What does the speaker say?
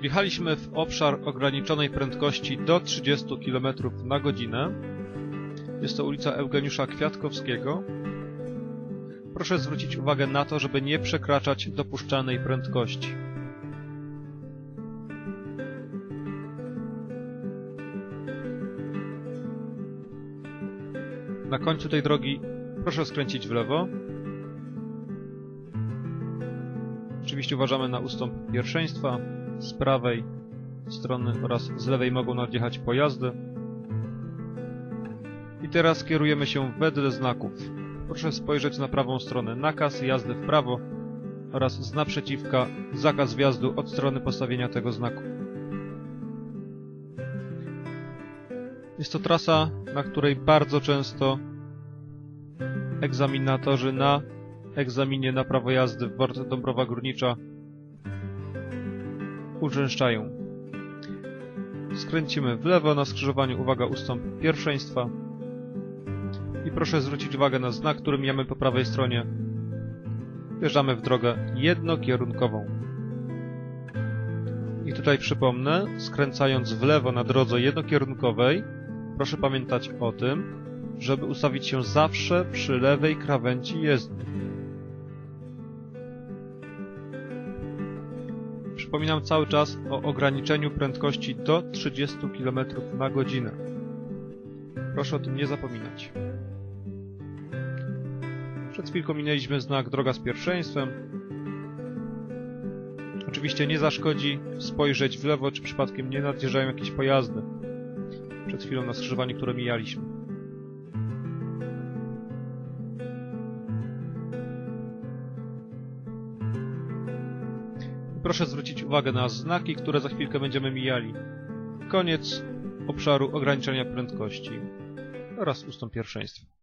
Wjechaliśmy w obszar ograniczonej prędkości do 30 km na godzinę. Jest to ulica Eugeniusza Kwiatkowskiego. Proszę zwrócić uwagę na to, żeby nie przekraczać dopuszczalnej prędkości. Na końcu tej drogi proszę skręcić w lewo. Oczywiście uważamy na ustąp pierwszeństwa. Z prawej strony oraz z lewej mogą nadjechać pojazdy. I teraz kierujemy się wedle znaków. Proszę spojrzeć na prawą stronę. Nakaz jazdy w prawo oraz z naprzeciwka zakaz wjazdu od strony postawienia tego znaku. Jest to trasa, na której bardzo często egzaminatorzy na egzaminie na prawo jazdy w Worce Dąbrowa Górnicza uczęszczają. Skręcimy w lewo na skrzyżowaniu, uwaga, ustąp pierwszeństwa. I proszę zwrócić uwagę na znak, który mijamy po prawej stronie. Wjeżdżamy w drogę jednokierunkową. I tutaj przypomnę, skręcając w lewo na drodze jednokierunkowej, proszę pamiętać o tym, żeby ustawić się zawsze przy lewej krawędzi jezdni. Przypominam cały czas o ograniczeniu prędkości do 30 km na godzinę. Proszę o tym nie zapominać. Przed chwilką minęliśmy znak droga z pierwszeństwem. Oczywiście nie zaszkodzi spojrzeć w lewo, czy przypadkiem nie nadjeżdżają jakieś pojazdy. Przed chwilą na skrzyżowaniu, które mijaliśmy. Proszę zwrócić uwagę na znaki, które za chwilkę będziemy mijali. Koniec obszaru ograniczenia prędkości oraz ustąp pierwszeństwa.